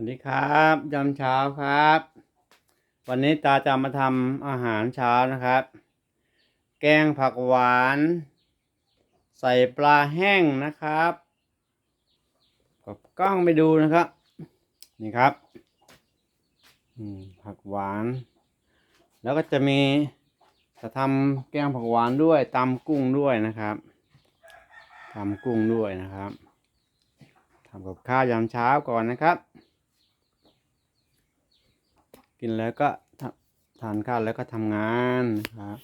วัสดีครับยามเช้าครับ วันนี้ตาจะมาทำอาหารเช้านะครับ แกงผักหวาน ใส่ปลาแห้งนะครับกับกล้องไปดูนะครับ นี่ครับผักหวาน แล้วก็จะมีจะทำแกงผักหวานด้วยตำกุ้งด้วยนะครับตำกุ้งด้วยนะครับทำกับข้าวยามเช้าก่อนนะครับ กินแล้วก็ทานข้าวแล้วก็ทำงานนะครับ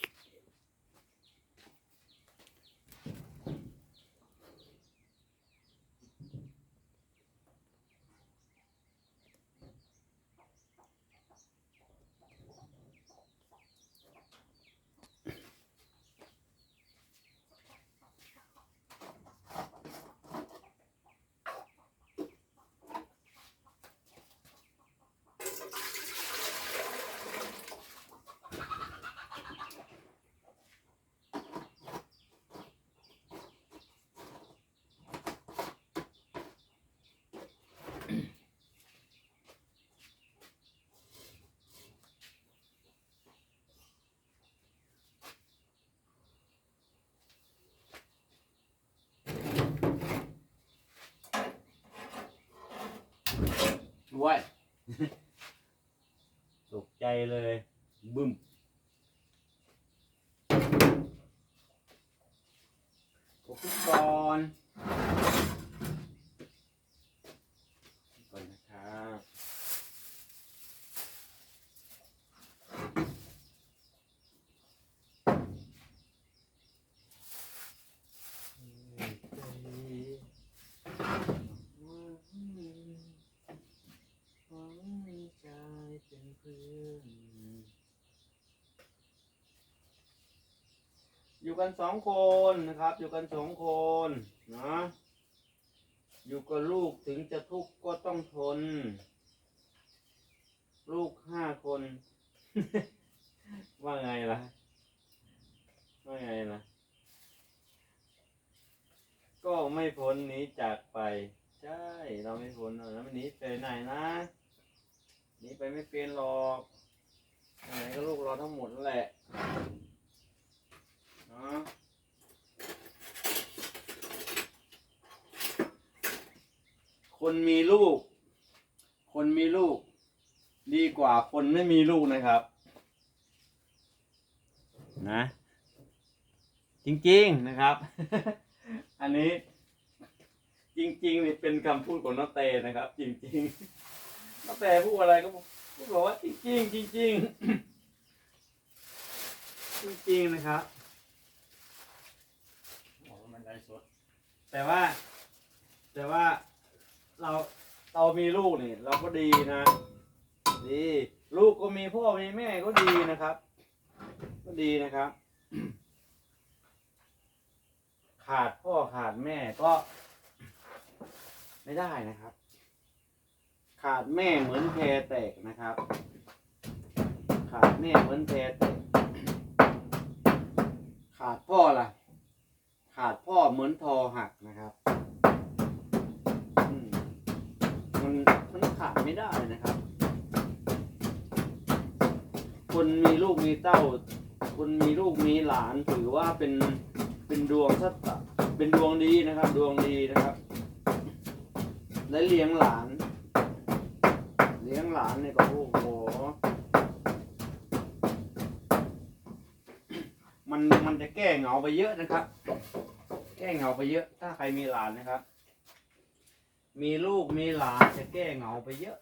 ว้ย ตกใจเลย บึ้ม อุปกรณ์ก่อนนะครับ อยู่กันสองคนนะครับ อยู่กันสองคนนะอยู่กับลูกถึงจะทุกข์ก็ต้องทน ลูกห้าคน ว่าไงล่ะ ว่าไงล่ะ ก็ไม่พ้นหนีจากไป ใช่ เราไม่พ้นหรอกนะมันหนีไปไหนนะหนีไปไม่เป็นหรอกไหนก็ลูกเราทั้งหมดนั่นแหละ เนาะ คนมีลูก คนมีลูก ดีกว่าคนไม่มีลูกนะครับ นะ จริงๆนะครับ อันนี้จริงๆนี่เป็นคำพูดของน้าเตนะครับ จริงๆน้าเตพูดอะไรก็พูดบอกว่าจริงๆจริงๆจริงๆนะครับบอกว่ามันไลฟ์สดแต่ว่า แต่ว่า เราเรามีลูกนี่เราก็ดีนะ ดี ลูกก็มีพ่อมีแม่ก็ดีนะครับ ก็ดีนะครับ ขาดพ่อขาดแม่ก็ ไม่ได้นะครับ ขาดแม่เหมือนแพรแตกนะครับ ขาดแม่เหมือนแพรแตกขาดพ่อล่ะ ขาดพ่อเหมือนทอหักนะครับ ไม่ได้นะครับคนมีลูกมีเต้าคนมีลูกมีหลานถือว่าเป็นเป็นดวงสัตเป็นดวงดีนะครับ ดวงดีนะครับและเลี้ยงหลาน เลี้ยงหลานเนี่ยก็โอ้โหมันมันจะแก้เหงาไปเยอะนะครับ แก้เหงาไปเยอะ ถ้าใครมีหลานนะครับ มีลูกมีหลานจะแก้เหงาไปเยอะ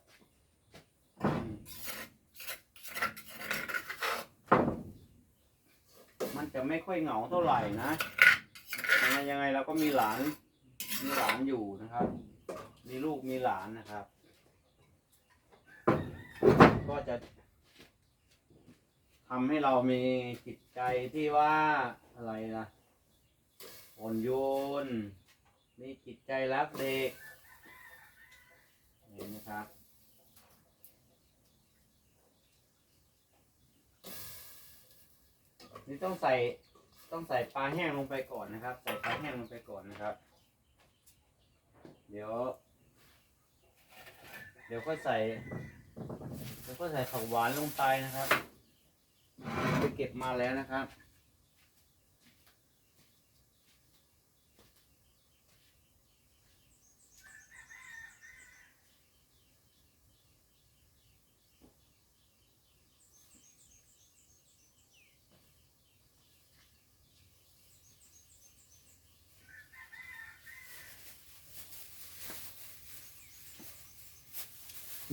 มมันจะไม่ค่อยเหงาเท่าไหร่นะยังไงยังไงเราก็มีหลาน มีหลานอยู่นะครับ มีลูกมีหลานนะครับ ก็จะทำให้เรามีจิตใจที่ว่าอะไรนะอ่อนโยน มีจิตใจรักเด็ก เห็นไหมครับนี่ต้องใส่ต้องใส่ปลาแห้งลงไปก่อนนะครับ ใส่ปลาแห้งลงไปก่อนนะครับ เดี๋ยว เดี๋ยวก็ใส่เดี๋ยวก็ใส่ผักหวานลงไปนะครับไปเก็บมาแล้วนะครับ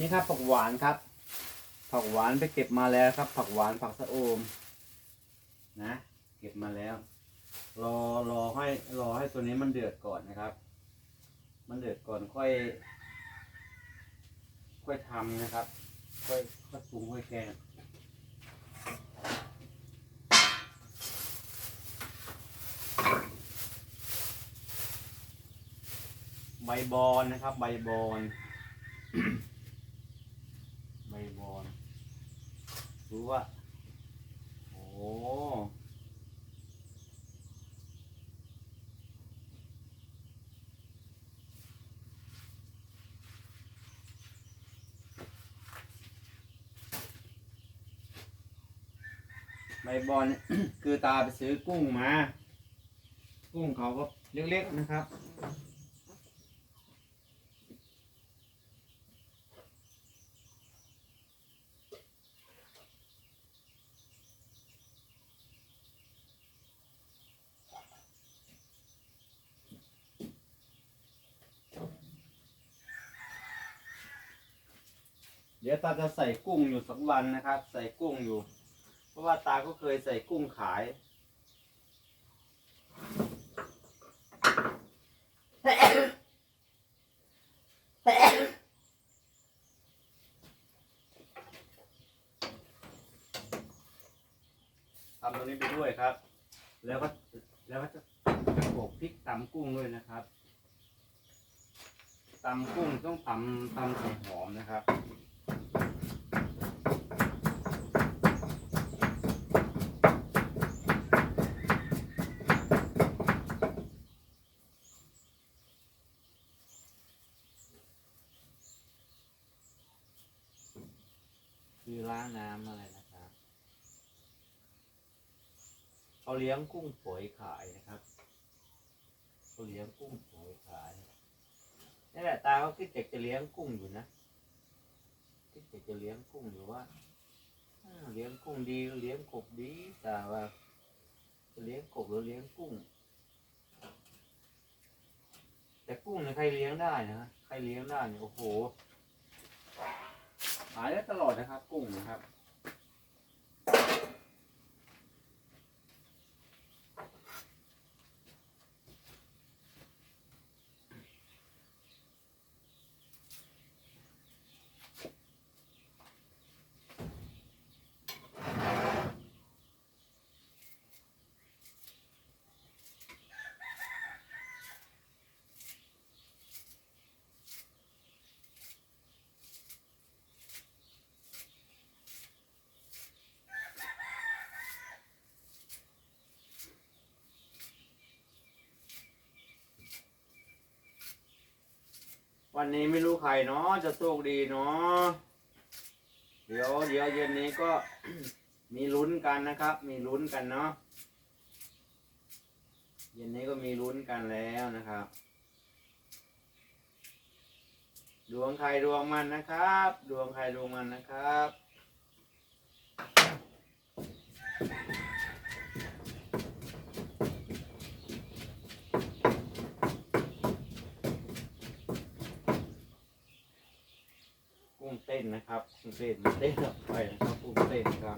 นี่ครับผักหวานครับ ผักหวานไปเก็บมาแล้วครับ ผักหวานผักสะโอม นะ เก็บมาแล้ว รอรอให้รอให้ตัวนี้มันเดือดก่อนนะครับ มันเดือดก่อนค่อย ค่อยทำนะครับ ค่อยค่อยปรุงค่อยแกงใบบอนนะครับ ใบบอน ใบบอน รู้ว่า โอ้ใบบอนคือตาไปซื้อกุ้งมา กุ้งเขาก็เล็กๆนะครับ เดี๋ยวตาจะใส่กุ้งอยู่สักวันนะครับ ใส่กุ้งอยู่ เพราะว่าตาก็เคยใส่กุ้งขาย ทำตรงนี้ไปด้วยครับ แล้วก็แล้วก็จะจะโขลกพริกตำกุ้งด้วยนะครับตำกุ้งต้องตำตำใส่หอมนะครับ คือล้างน้ำอะไรนะครับเขาเลี้ยงกุ้งฝอยขายนะครับเขาเลี้ยงกุ้งฝอยขายนี่แหละตาเขาคิดอยากจะเลี้ยงกุ้งอยู่นะคิดอยากจะเลี้ยงกุ้งอยู่ว่าเลี้ยงกุ้งดีเลี้ยงกบดีแต่ว่าเลี้ยงกบหรือเลี้ยงกุ้ง แต่กุ้งเนี่ยใครเลี้ยงได้นะใครเลี้ยงได้เนี่ยโอ้โห ขายได้ตลอดนะครับ กุ้งนะครับ วันนี้ไม่รู้ใครเนาะจะโชคดีเนาะเดี๋ยวเดี๋ยวเย็นนี้ก็มีลุ้นกันนะครับ มีลุ้นกันเนาะเย็นนี้ก็มีลุ้นกันแล้วนะครับ ดวงใครดวงมันนะครับ ดวงใครดวงมันนะครับ กุ้งเต้นนะครับกุ้งเต้นเต้นออกไปนะครับกุ้งเต้นครับ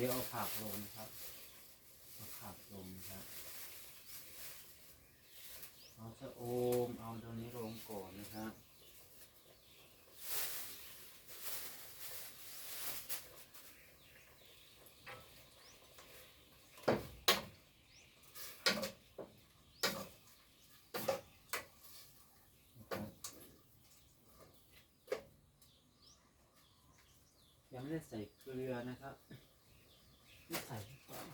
เดี๋ยวเอาผักลงครับเอาผักลงนะครับเอาสะโอมเอาตรงนี้ลงก่อนนะครับยังไม่ได้ใส่เกลือนะครับ ไม่ใส่ก่อน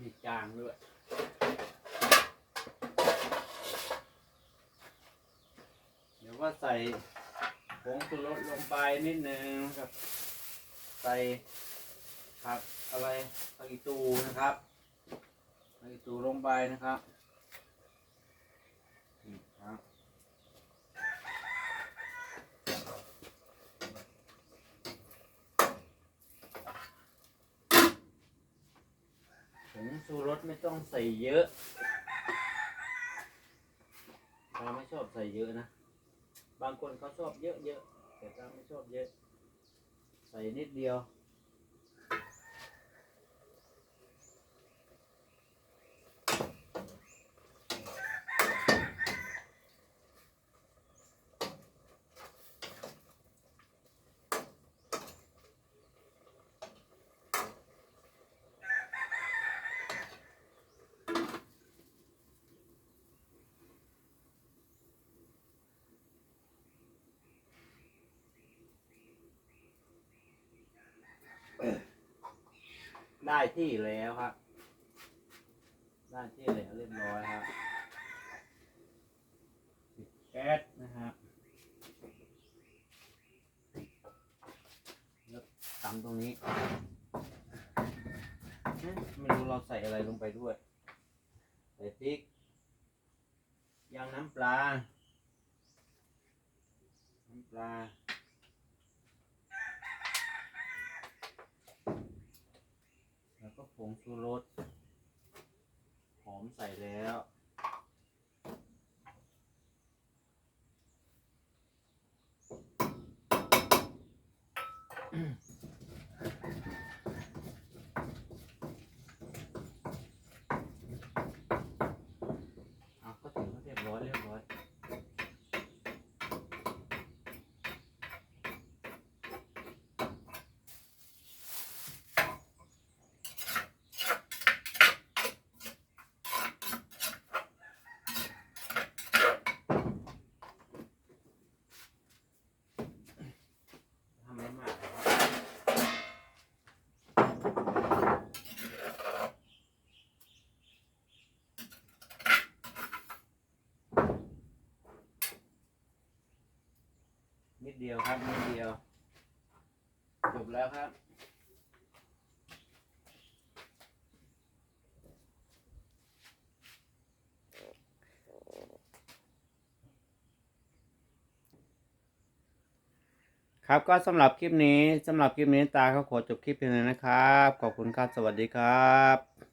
มี จางด้วย เดี๋ยวว่าใส่ผงชูรสลงไปนิดนึงครับ ใส่ผักอะไรผักอีตูนะครับผักอีตูลงไปนะครับนี่ครับ ผง ชูรสไม่ต้องใส่เยอะเราไม่ชอบใส่เยอะนะ บางคนเขาชอบเยอะเยอะๆแต่เราไม่ชอบเยอะ ใส่นิดเดียว ได้ที่แล้วครับ ได้ที่แล้วเรียบร้อยครับปิดแก๊สนะครับแล้วตำตรงนี้ ไม่รู้เราใส่อะไรลงไปด้วย ใส่พริกยางน้ำปลา น้ำปลา แล้วก็ ผงชูรสหอมใส่แล้ว เอาก็ถึงเรียบร้อยเรียบร้อย ทำไม่มากครับ นิดเดียวครับนิดเดียวจบแล้วครับครับก็สำหรับคลิปนี้สำหรับคลิปนี้ตาเขาขอจบคลิปเพียงเท่านี้นะครับ ขอบคุณครับ สวัสดีครับ